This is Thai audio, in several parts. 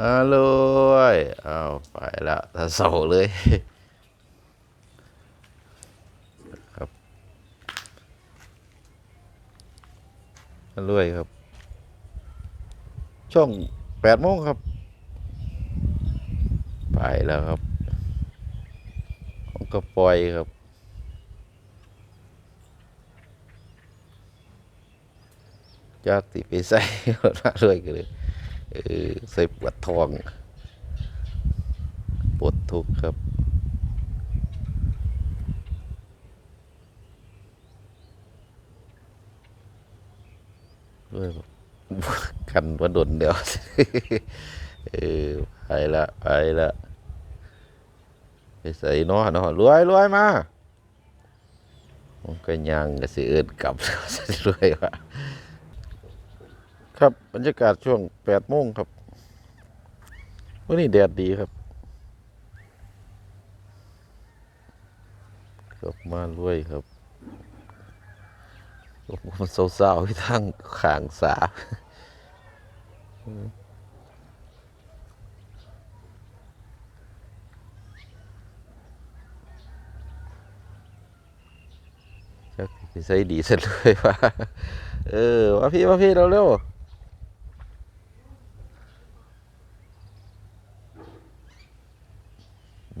อาเลยเอาไปละถ้าเสาเลยครับอาเลยครับ ช่องแปดโมงครับ ไปแล้วครับก็ปล่อยครับจากติไปใส่รถมาเลยกันเลย เออใส่ปวดท้องปวดทุกข์ครับด้วยกันว่าดนเดียวเออไปละไปละไปใส่เนอเนาะรวยรวยมาผมก็ยังก็สิเอินกลับรวยว่ะ ครับบรรยากาศช่วงแปดโมงครับวันนี้แดดดีครับกลับมาด้วยครับมันเศร้าๆที่ทั้งขางสาจักสิใส่ดีซะเลยว่า เออว่าพี่ว่าพี่เราเร็ว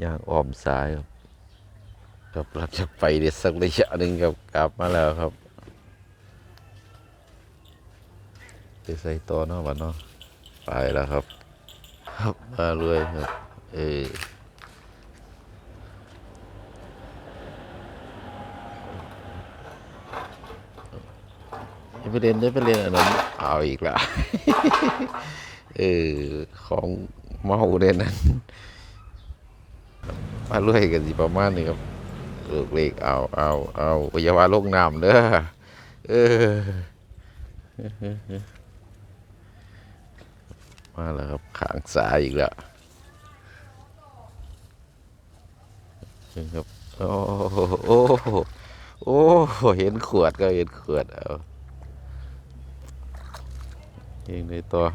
ย่างอ้อมซ้ายครับกับหลังจากไปเดี๋ยวสักระยะหนึ่งครับกลับมาแล้วครับไปใส่ตัวเนาะวันเนาะไปแล้วครับ ครับมาเลยครับ เออไปเรียนอย่าไปเรียนอันนั้นเอาอีกละเออของเมาเด่นนั้น มาเรื่อยกันสิประมาณนี้ครับเลิกเล็กเอาเอาเอาอย่าว่าลงน้ำเด้อเออมาแล้วครับขางสายอีกแล้วนะครับโอ้โหโอ้โหโอ้เห็นขวดก็เห็นขวดเอายิงในตัว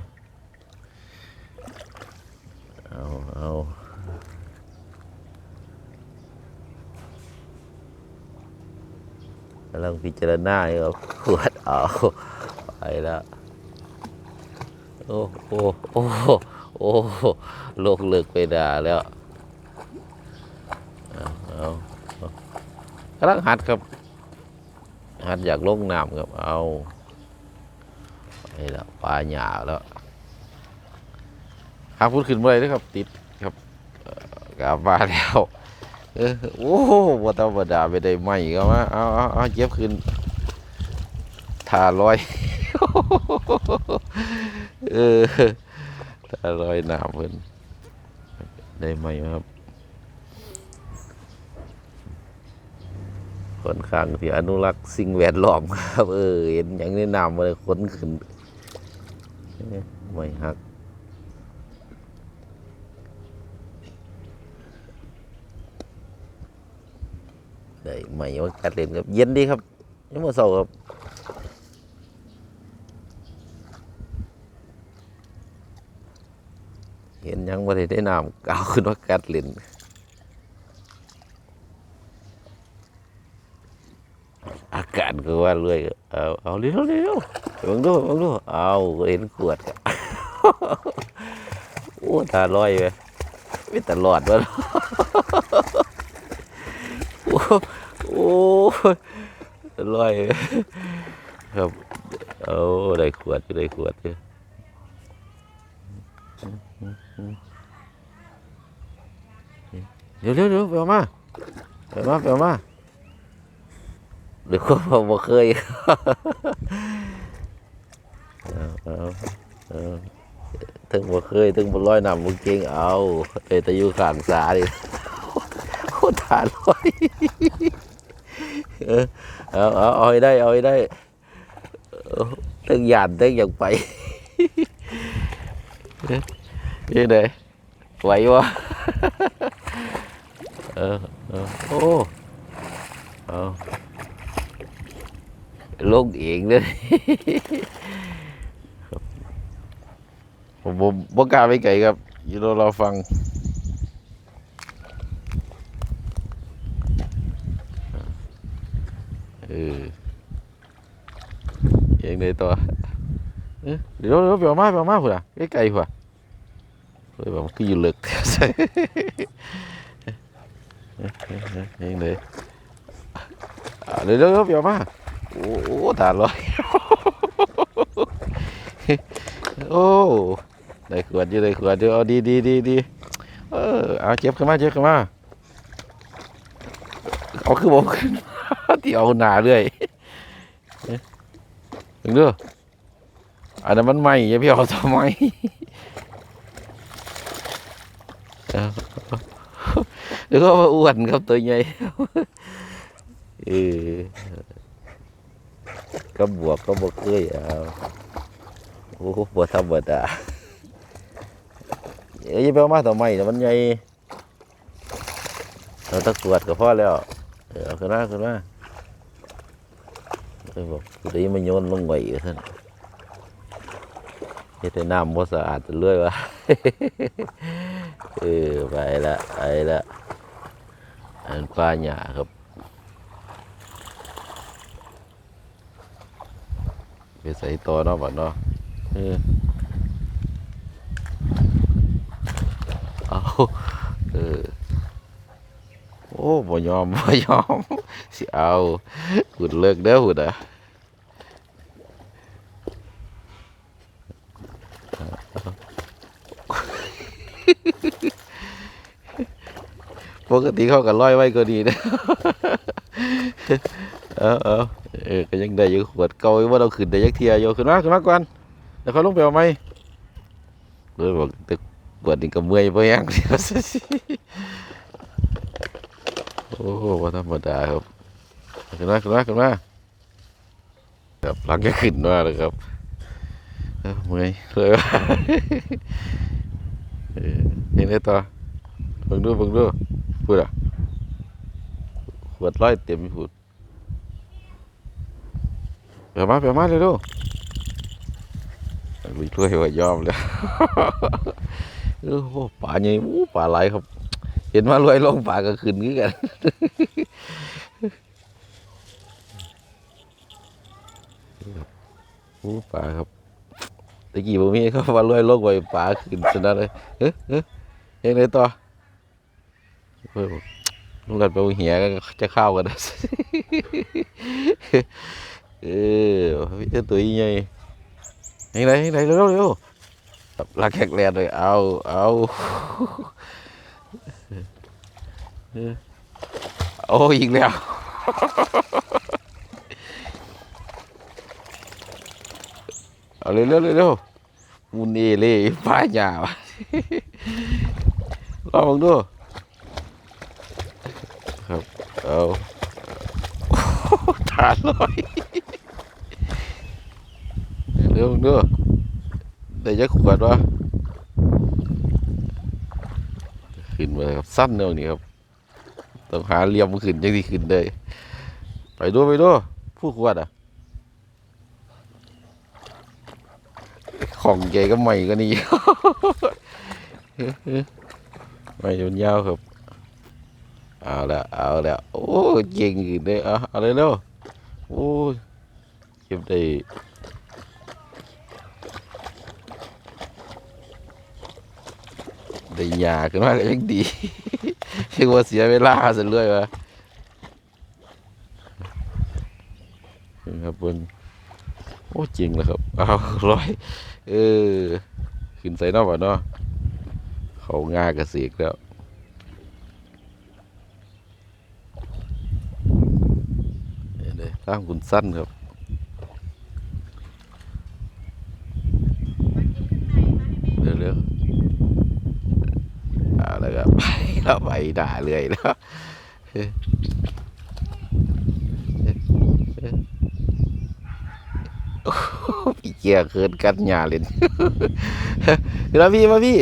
เอาเอา กำลังพิจารณาอยู่ครับขวดเอาไปแล้วโอ้โอ้โอ้โอ้โลกเลิกไปด่าแล้วเอากำลังหัดครับ หัดอยากลงน้ำครับเอาไปแล้วปลาหยาแล้วหาพูดขึ้นเมื่อไหรนะครับ ติดครับกลับมาแล้ว เออโอ้บ่ธรรมดาไปได้ไหมก็มาเอาเอาเอาเย็บขึ้นทาร้อยเออทาร้อยหนามเพิ่นได้ไหมครับค่อนข้างที่อนุรักษ์สิ่งแวดล้อมครับ เออเห็นอย่างนี้น้ำมันค้นขึ้นไม่ฮัก ได้ใหม่ว่ากัดเล่นครับเย็นดีครับยังมื่อเสาครับเห็นยังว่ได้ได้น้ำกาวขึ้นว่ากัดเล่นอากาศก็ว่าเรื่อยเอาเอาเร็วเร็วบังดูบังดูเอาเห็นขวดครับโอ้ตาลอยไปไม่ตลอดวะ โอ้โอ้อร่อยครับเอาได้ขวดได้ขวดอยู่เดี๋ยวเดี๋ยวเดี๋ยวไปเอามาไปเอามาไปเอามาเดี๋ยวก็บอกบ่เคยเอาเอาเอาถึงบ่เคยถึงบ่ร้อยนำบ่เก่งเอาเอ้ยแต่อยู่ข้างสาดิ โคตรฐานลอยเออเอาเอาเอาให้ได้เอาให้ได้เอาตึงหยาดตึงอย่างไปนี่ไหนไหววะเออเออโอ้เอาลงเองเลยผมบผมบ่กล้าไปไกลครับอยู่รอรอฟัง เออเองเลยตัวเดี๋ยวเดี๋ยวเปล่ามาเปล่ามาพุ่นอะไกลๆพุ่นอะเฮ้ยแบบคืออยู่เลึกเองเลยเดี๋ยวเดี๋ยวเปล่ามาโอ้ตาลอยโอ้ได้ขวดอยู่ได้ขวดอยู่เอาดีดีดีดีเออเอาเจ็บขึ้นมาเจ็บขึ้นมาเอาคือบอกขึ้นมา ที่เอาหนาเรื่อยถึงเด้ออันนั้นมันใหม่อย่าพี่เอาทำไมเอาเดี๋ยวก็มาอ้วนครับตัวใหญ่เออก็บวกก็บวกเคยเอาโอ้โหบวธรรมดาเอ้ยอย่าไปเอามาต่อใหม่แต่มันใหญ่เราตะกรวดก็พอแล้ว เออเอาขึ้นมาขึ้นมาเออบอกกูได้มาโยนลงไว้อยู่ท่านเฮ็ดให้น้ำบ่สะอาดเรื่อยวะเออไปละไปละอันปลาหยาครับไปใส่ต่อเนาะบัดเนาะเออเอาเออโอ้บ่ยอมบ่ยอมสิเอาหุ่นเลิกเด้อหุ่นอะปกติเขาก็ร้อยไว้ก็ดีนะเอาเอาเออก็ยังได้อยู่ขวดเก่าว่าเราขึ้นได้ยักเทียโยขึ้นมาขึ้นมาก่อนเดี๋ยวเขาลงไปเอาไหมเลยบอกตึกปวดนี่ก็เมื่อยไปยังเดียวสิ โอ้โหว่าธรรมดาครับขึ้นมาขึ้นมาขึ้นมาครับหลังก็ขึ้นมาเลยครับเอ้าเมื่อยเลยว่าเออเห็นได้ต่อเบิ่งดูเบิ่งดูพูดอะขวดร้อยเต็มพูดเปียมาเปียมาเลยดูลุยช่วยว่ายอมเลยเออโอ้ป่าใหญ่ป่าไหลครับ เห็นมารวยลงป่าก็ขึ้นคือกันอู้ป่าครับตะกี้ผมมีเขาว่ารวยลงไว้ป่าขึ้นชนะเลยเฮ้ยเฮ้ยเฮ้ยไหนต่อเฮ้ยบอกลุงกันไปเอเหียก็จะเข้ากันนะเออพี่เจ้าตัวใหญ่ยังไงยังไงเร็วเร็วหลักแขกแลนเลยเอาเอา โอ้ยอีกแล้ว เอาเร็วเร็วเร็วมุนเอเล่ป้าหยาบลองดูครับ เอาฐานลอยเร็วเด้อได้ยักขวดวะขึ้นมาครับสั้นเร็วนี่ครับ ต้องหาเหลี่ยมขึ้นยังที่ขึ้นได้ ไปดูไปดูผู้ขวดอะของใหญ่ก็ใหม่ก็นี่ไม่ยนยาวครับ เอาละเอาละโอ้เก่งขึ้นได้อาเอาเลยเร็วโอ้ยเก็บได้ ได้ยาขึ้นมาก็ยังดียังว่าเสียเวลาซะเรื่อยวะครับเพิ่นโอ้จริงแล้วครับเอาร้อยเออขึ้นใส่นอกบ่เนาะเขาง่ากระเสกแล้วนี่เลยตามคุณสั้นครับ เร็วๆ เอาแล้วก็ไปแล้วไป ด่าเรื่อยแล้วพี่เกียร์เคินกัดหยาเล่นมาพี่มาพี่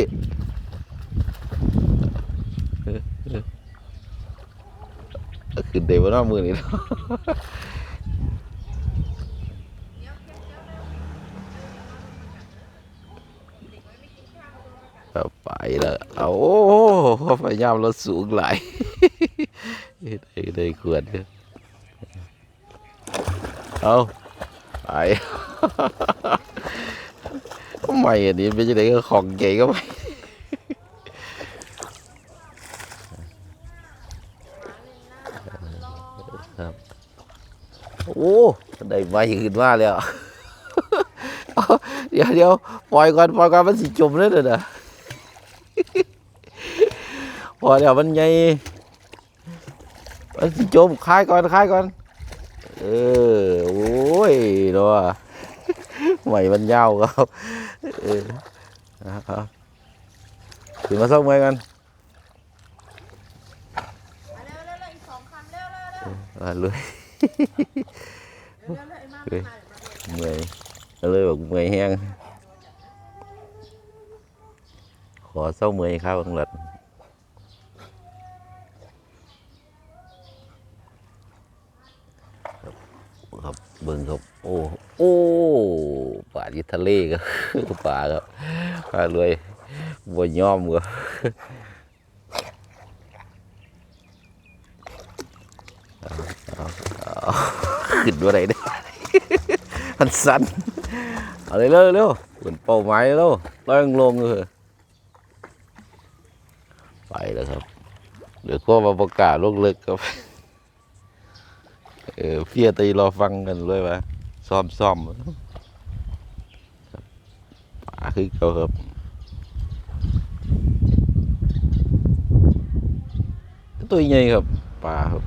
ขึ้นเดี๋ยวน้ามือนี่เนาะ เอา ไปแล้วเอาโอ้โหพยายามรถสูงหลายได้ได้ขวดเด้อเอาไปทำไมอันนี้เป็นยังไงก็ของเก๋ก็ไปครับโอ้ได้ใบขึ้นมาแล้วเอเดี๋ยวเดี๋ยวปล่อยก่อนปล่อยก่อนมันสิจมเลยเด้อนะ พอเดี๋ยวมันใหญ่มันจมคายก่อนคายก่อน เออ โอ้ยเนาะไหวมันยาวครับเออถึงมาส่งไว้กันมาเลยเร็วเร็วเร็วไอ้มาไม่มาเดี๋ยวมาเร็วเมื่อยเลยบอกเมื่อยแห้งขอเศร้าเมื่อยครับทั้งหลัด ครับเบิ่งครับ โอ้โอ้ป่าที่ทะเลครับป่าครับป่าเลยบ่ยอมครับเอาเอาขึ้นว่าไรได้มันสั่นอาเลยเร็วเร็วเหมือนเป้าหมายแล้วลอยลงเลยไปแล้วครับเดี๋ยวก็มาประกาศโลกเลิกครับ เออเพียตีรอฟังกันเลยว่าซ้อมซ้อมป่าคือเขาครับตัวใหญ่ครับป่าครับ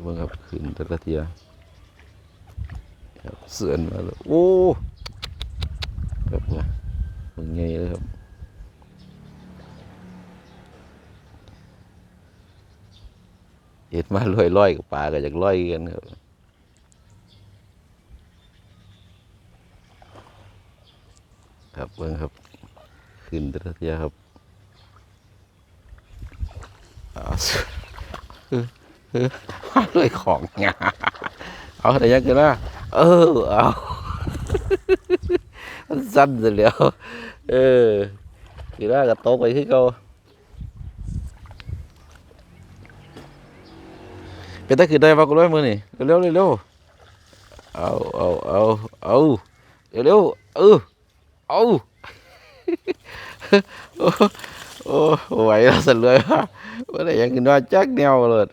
เบิ่งครับขึ้นแตะละเทียครับเสือนมาแล้วโอ้ครับเนี่ยมึงไงเลยครับ เห็ดมาลอยลอยกับปลาก็จากลอยกันครับครับเบิ่งครับ ขึ้นแตะเทียครับเอาสุดเออเออเลยของงาเอาแต่ยังกันนะเออเอามันสั้นเสียแล้วเออทีแรกก็ตกไปที่เขา เป็นตาขึ้นได้ปะกูด้วยมือนี่เร็วเร็วเอาเอาเอาเอาเร็วเออเอาโอ้โอ้ไหวแล้วสั่นเลยว่ะว่าได้ยังขึ้นว่าจักแนวเลย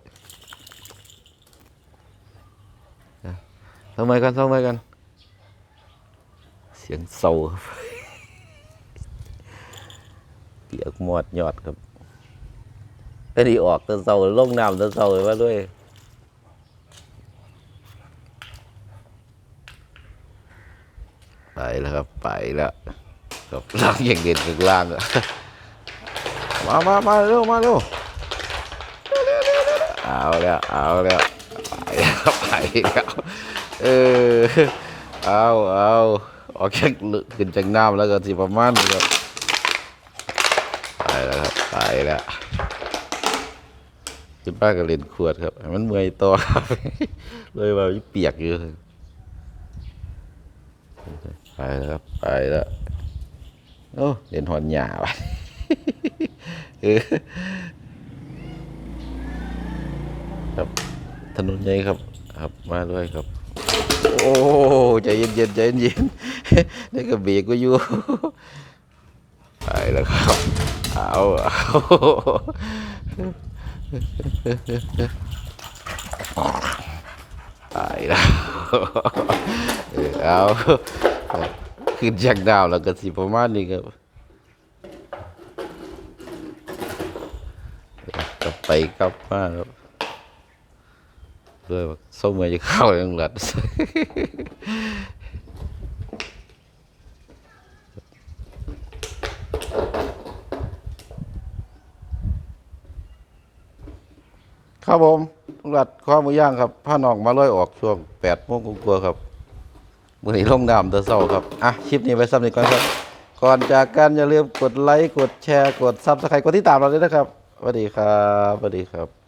ทำไมกันทำไมกัน เสียงเศร้าครับเปียกหมอดหยอดครับไอ้นี่ออกตะเศร้าลงน้ำตะเศร้าว่าด้วย ไป แล้วครับ ไปแล้วครับล่างอย่างเด่นกับล่างอะมามามาเร็วมาเร็วเอาแล้วเอาแล้วไปแล้วไปแล้วเออเอาเอาออกจากลึกขึ้นจากน้ำแล้วก็สิประมาณนี้ครับไปแล้วครับไปแล้วคุณป้าก็เล่นขวดครับให้มันเมื่อยตัวครับเลยว่าเปียกอยู่ไป แล้วครับ ไปแล้วโอ้เล่นหอนหยาไปครับถนนใหญ่ครับ ครับมาด้วยครับ โอ้ใจเย็นเย็นใจเย็นนี่ก็เบรกก็อยู่ไปแล้วครับเอาเอาไปแล้วเอา ขึ้นจากดาวแล้วก็สิประมาณนี้ครับกลับไปกลับมาครับเลยว่าส้มมาจะเข้ายังหลัดครับผมหลัดข้อมือย่างครับผ้าหนองมาเลอยออกช่วงแปดโมงกว่าครับ มือนี้ลงน้ำแตะเศร้าครับ อะคลิปนี้ไปซ้ำนี้ก่อนครับ ก่อนจากกันอย่าลืมกดไลค์ กดแชร์ กดซับสไครต์กดที่ตามเราด้วยนะครับสวัสดีครับสวัสดีครับ